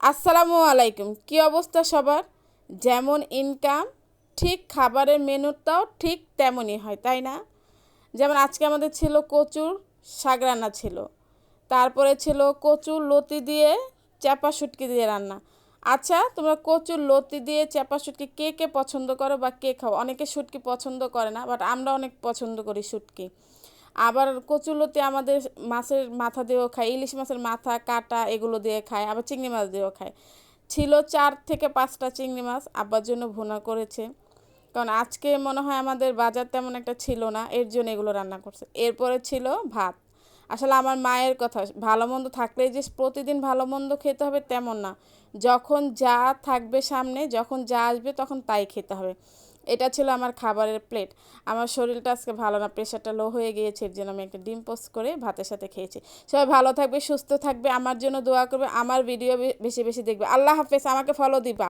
আসসালামু আলাইকুম। কি অবস্থা সবার? যেমন ইনকাম ঠিক খাবারের মেনুটাও ঠিক তেমনই হয়, তাই না? যেমন আজকে আমাদের ছিল কচুর শাক রান্না ছিল। তারপরে ছিল কচুর লতি দিয়ে চাপা শুটকি দিয়ে রান্না। আচ্ছা তোমরা কচুর লতি দিয়ে চাপা শুটকি কে কে পছন্দ করো বা কে খাও? অনেকে শুটকি পছন্দ করে না বাট আমরা অনেক পছন্দ করি শুটকি। আবার কচুলতি আমাদের মাছের মাথা দিয়েও খায়, ইলিশ মাছের মাথা, কাটা এগুলো দিয়ে খায়, আবার চিংড়ি মাছ দিয়েও খায়। ছিল চার থেকে পাঁচটা চিংড়ি মাছ আব্বার জন্য ভুনা করেছে। কারণ আজকে মনে হয় আমাদের বাজার তেমন একটা ছিল না, এর জন্য এগুলো রান্না করছে। এরপরে ছিল ভাত। আসলে আমার মায়ের কথা, ভালো মন্দ থাকলে যে প্রতিদিন ভালো মন্দ খেতে হবে তেমন না। যখন যা থাকবে সামনে, যখন যা আসবে তখন তাই খেতে হবে। এটা ছিল আমার খাবারের প্লেট আমার শরীরটা আজকে ভালো না প্রেশারটা লো হয়ে গিয়েছে, এর জন্য আমি একটা ডিম পোস্ট করে ভাতের সাথে খেয়েছি। সবাই ভালো থাকবে, সুস্থ থাকবে, আমার জন্য দোয়া করবে, আমার ভিডিও বেশি বেশি দেখবে। আল্লাহ হাফেজ, আমাকে ফলো দিবা।